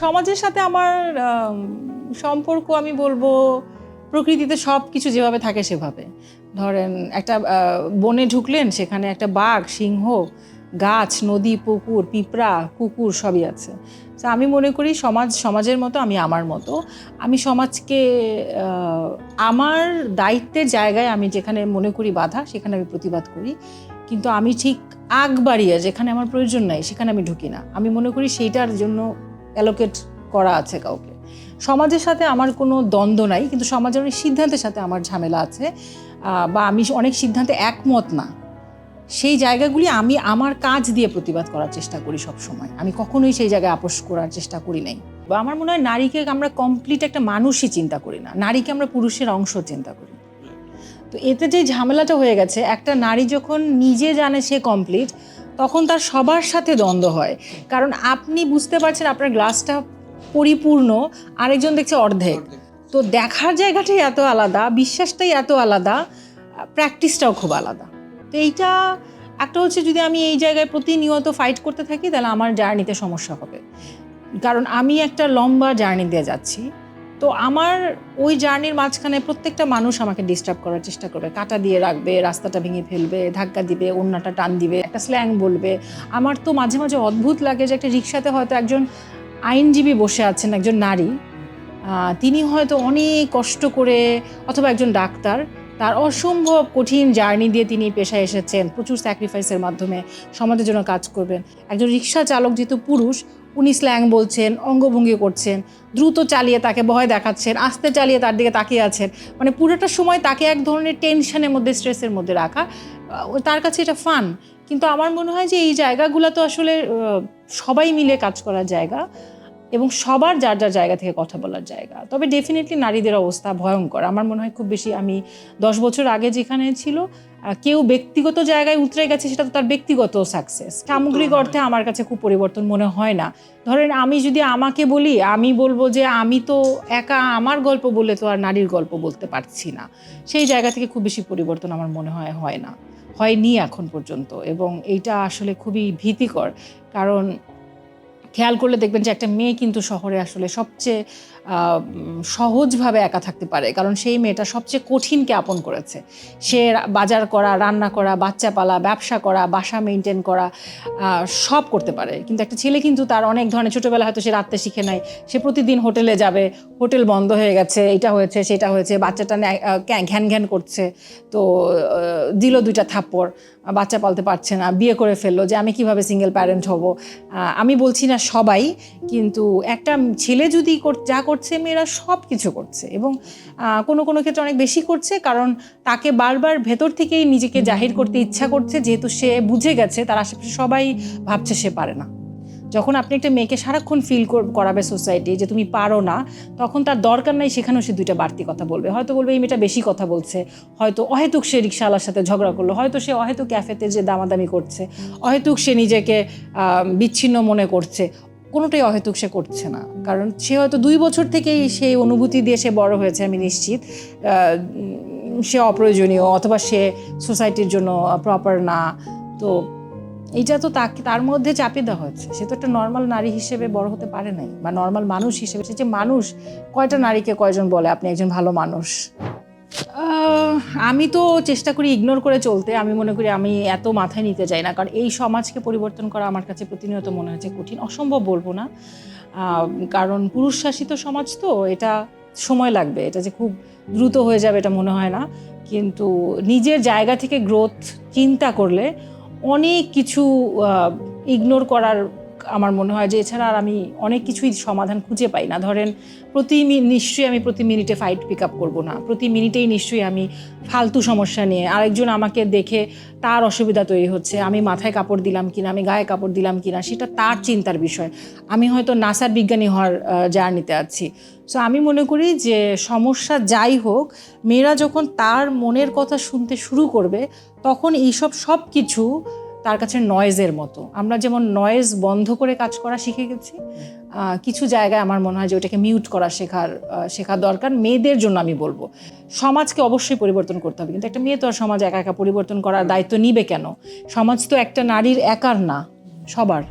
সমাজের সাথে আমার সম্পর্ক আমি বলব প্রকৃতিতে সব কিছু যেভাবে থাকে সেভাবে। ধরেন একটা বনে ঢুকলেন, সেখানে একটা বাঘ, সিংহ, গাছ, নদী, পুকুর, পিঁপড়া, কুকুর সবই আছে। তো আমি মনে করি সমাজ, সমাজের মতো, আমি আমার মতো। আমি সমাজকে আমার দায়িত্বের জায়গায় আমি যেখানে মনে করি বাধা, সেখানে আমি প্রতিবাদ করি। কিন্তু আমি ঠিক আগ বাড়িয়ে যেখানে আমার প্রয়োজন নাই, সেখানে আমি ঢুকি না। আমি মনে করি সেইটার জন্য অ্যালোকেট করা আছে কাউকে। সমাজের সাথে আমার কোনো দ্বন্দ্ব নাই, কিন্তু সমাজের অনেক সিদ্ধান্তের সাথে আমার ঝামেলা আছে বা আমি অনেক সিদ্ধান্তে একমত না। সেই জায়গাগুলি আমি আমার কাজ দিয়ে প্রতিবাদ করার চেষ্টা করি সব সময় আমি কখনোই সেই জায়গায় আপোষ করার চেষ্টা করি নাই। বা আমার মনে হয় নারীকে আমরা কমপ্লিট একটা মানুষই চিন্তা করি না। নারীকে আমরা পুরুষের অংশ চিন্তা করি। তো এতে যে ঝামেলাটা হয়ে গেছে, একটা নারী যখন নিজে জানে সে কমপ্লিট তখন তার সবার সাথে দ্বন্দ্ব হয়। কারণ আপনি বুঝতে পারছেন আপনার গ্লাসটা পরিপূর্ণ, আরেকজন দেখছে অর্ধেক। তো দেখার জায়গাটাই এত আলাদা, বিশ্বাসটাই এত আলাদা, প্র্যাকটিসটাও খুব আলাদা। তো এইটা একটা হচ্ছে যদি আমি এই জায়গায় প্রতিনিয়ত ফাইট করতে থাকি, তাহলে আমার জার্নিতে সমস্যা হবে। কারণ আমি একটা লম্বা জার্নি দিয়ে যাচ্ছি। তো আমার ওই জার্নির মাঝখানে প্রত্যেকটা মানুষ আমাকে ডিস্টার্ব করার চেষ্টা করবে। কাটা দিয়ে রাখবে, রাস্তাটা ভেঙে ফেলবে, ধাক্কা দিবে অন্যটা টান দিবে, একটা স্ল্যাং বলবে। আমার তো মাঝে মাঝে অদ্ভুত লাগে যে একটা রিক্সাতে হয়তো একজন আইনজীবী বসে আছেন, একজন নারী। তিনি হয়তো অনেক কষ্ট করে, অথবা একজন ডাক্তার তার অসম্ভব কঠিন জার্নি দিয়ে তিনি পেশায় এসেছেন, প্রচুর স্যাক্রিফাইসের মাধ্যমে সমাজের জন্য কাজ করবেন। একজন রিক্সা চালক যেহেতু পুরুষ, উনি স্ল্যাং বলছেন, অঙ্গভঙ্গি করছেন, দ্রুত চালিয়ে তাকে ভয় দেখাচ্ছেন, আস্তে চালিয়ে তার দিকে তাকিয়ে আছেন। মানে পুরোটা সময় তাকে এক ধরনের টেনশনের মধ্যে স্ট্রেসের মধ্যে রাখা। তার কাছে এটা ফান কিন্তু আমার মনে হয় যে এই জায়গাগুলো তো আসলে সবাই মিলে কাজ করার জায়গা। এবং সবার যার যার জায়গা থেকে কথা বলার জায়গা। তবে ডেফিনেটলি নারীদের অবস্থা ভয়ঙ্কর। আমার মনে হয় খুব বেশি আমি দশ বছর আগে যেখানে ছিল কেউ ব্যক্তিগত জায়গায় উতরে গেছে সেটা তো তার ব্যক্তিগত সাকসেস সামগ্রিক অর্থে আমার কাছে খুব পরিবর্তন মনে হয় না। ধরেন আমি যদি আমাকে বলি আমি বলব যে আমি তো একা আমার গল্প বলে তো আর নারীর গল্প বলতে পারছি না। সেই জায়গা থেকে খুব বেশি পরিবর্তন আমার মনে হয় হয় না। হয়নি এখন পর্যন্ত। এবং এইটা আসলে খুবই ভীতিকর। কারণ খেয়াল করলে দেখবেন যে একটা মেয়ে কিন্তু শহরে আসলে সবচেয়ে সহজভাবে একা থাকতে পারে। কারণ সেই মেয়েটা সবচেয়ে কঠিনকে আপন করেছে। সে বাজার করা, রান্না করা, বাচ্চা পালা, ব্যবসা করা, বাসা মেনটেন করা সব করতে পারে। কিন্তু একটা ছেলে কিন্তু তার অনেক ধরনের ছোটোবেলা হয়তো সে রাত্রে শিখে নেয় সে প্রতিদিন হোটেলে যাবে, হোটেল বন্ধ হয়ে গেছে এটা হয়েছে, সেটা হয়েছে, বাচ্চাটা ঘ্যান ঘ্যান করছে। তো দিল দুইটা থাপ্পড়। বাচ্চা পালতে পারছে না বিয়ে করে ফেলল যে আমি কীভাবে সিঙ্গেল প্যারেন্ট হব। আমি বলছি না সবাই কিন্তু একটা ছেলে যদি যা করছে মেয়েরা সব কিছু করছে এবং কোনো কোনো ক্ষেত্রে অনেক বেশি করছে কারণ তাকে বারবার ভেতর থেকেই নিজেকে জাহির করতে ইচ্ছা করছে যেহেতু সে বুঝে গেছে তার আশেপাশে সবাই ভাবছে সে পারে না। যখন আপনি একটা মেয়েকে সারাক্ষণ ফিল করাবে সোসাইটি যে তুমি পারো না, তখন তার দরকার নাই সেখানেও সে দুইটা বাড়তি কথা বলবে। হয়তো বলবে, এই মেয়েটা বেশি কথা বলছে। হয়তো অহেতুক সে রিক্সাওয়ালার সাথে ঝগড়া করল, হয়তো সে অহেতুক ক্যাফেতে যে দামাদামি করছে, অহেতুক সে নিজেকে বিচ্ছিন্ন মনে করছে। কোনোটাই অহেতুক সে করছে না। কারণ সে হয়তো দুই বছর থেকেই সেই অনুভূতি দিয়ে সে বড় হয়েছে, আমি নিশ্চিত। সে অপ্রয়োজনীয় অথবা সে সোসাইটির জন্য প্রপার না। তো এইটা তো তাকে, তার মধ্যে চাপিয়ে দেওয়া হচ্ছে সে তো একটা নর্মাল নারী হিসেবে বড় হতে পারে নাই, বা নর্মাল মানুষ হিসেবে। সে যে মানুষ, কয়টা নারীকে কয়জন বলে আপনি একজন ভালো মানুষ? আমি তো চেষ্টা করি ইগনোর করে চলতে। আমি মনে করি আমি এত মাথায় নিতে চাই না, কারণ এই সমাজকে পরিবর্তন করা আমার কাছে প্রতিনিয়ত মনে হচ্ছে কঠিন। অসম্ভব বলব না। কারণ পুরুষ শাসিত সমাজ তো এটা সময় লাগবে, এটা যে খুব দ্রুত হয়ে যাবে এটা মনে হয় না। কিন্তু নিজের জায়গা থেকে গ্রোথ চিন্তা করলে অনেক কিছু ইগনোর করার আমার মনে হয় যে এছাড়া আর আমি অনেক কিছুই সমাধান খুঁজে পাই না। ধরেন, প্রতি নিশ্চয়ই আমি প্রতি মিনিটে ফাইট পিক আপ করব না। প্রতি মিনিটেই নিশ্চয়ই আমি ফালতু সমস্যা নিয়ে আরেকজন আমাকে দেখে তার অসুবিধা তৈরি হচ্ছে, আমি মাথায় কাপড় দিলাম কিনা, আমি গায়ে কাপড় দিলাম কিনা, সেটা তার চিন্তার বিষয়। আমি হয়তো নাসার বিজ্ঞানী হওয়ার জার্নিতে আছি। সো আমি মনে করি যে সমস্যা যাই হোক, মেয়েরা যখন তার মনের কথা শুনতে শুরু করবে, তখন এইসব সব কিছু তার কাছে নয়েজের মতো। আমরা যেমন নয়েজ বন্ধ করে কাজ করা শিখে গেছি কিছু জায়গায় আমার মনে হয় যে ওটাকে মিউট করা শেখার শেখার শেখা দরকার। মেয়েদের জন্য আমি বলব সমাজকে অবশ্যই পরিবর্তন করতে হবে। কিন্তু একটা মেয়ে তো আর সমাজ একা একা পরিবর্তন করার দায়িত্ব নিবে কেন? সমাজ তো একটা নারীর একার না সবার।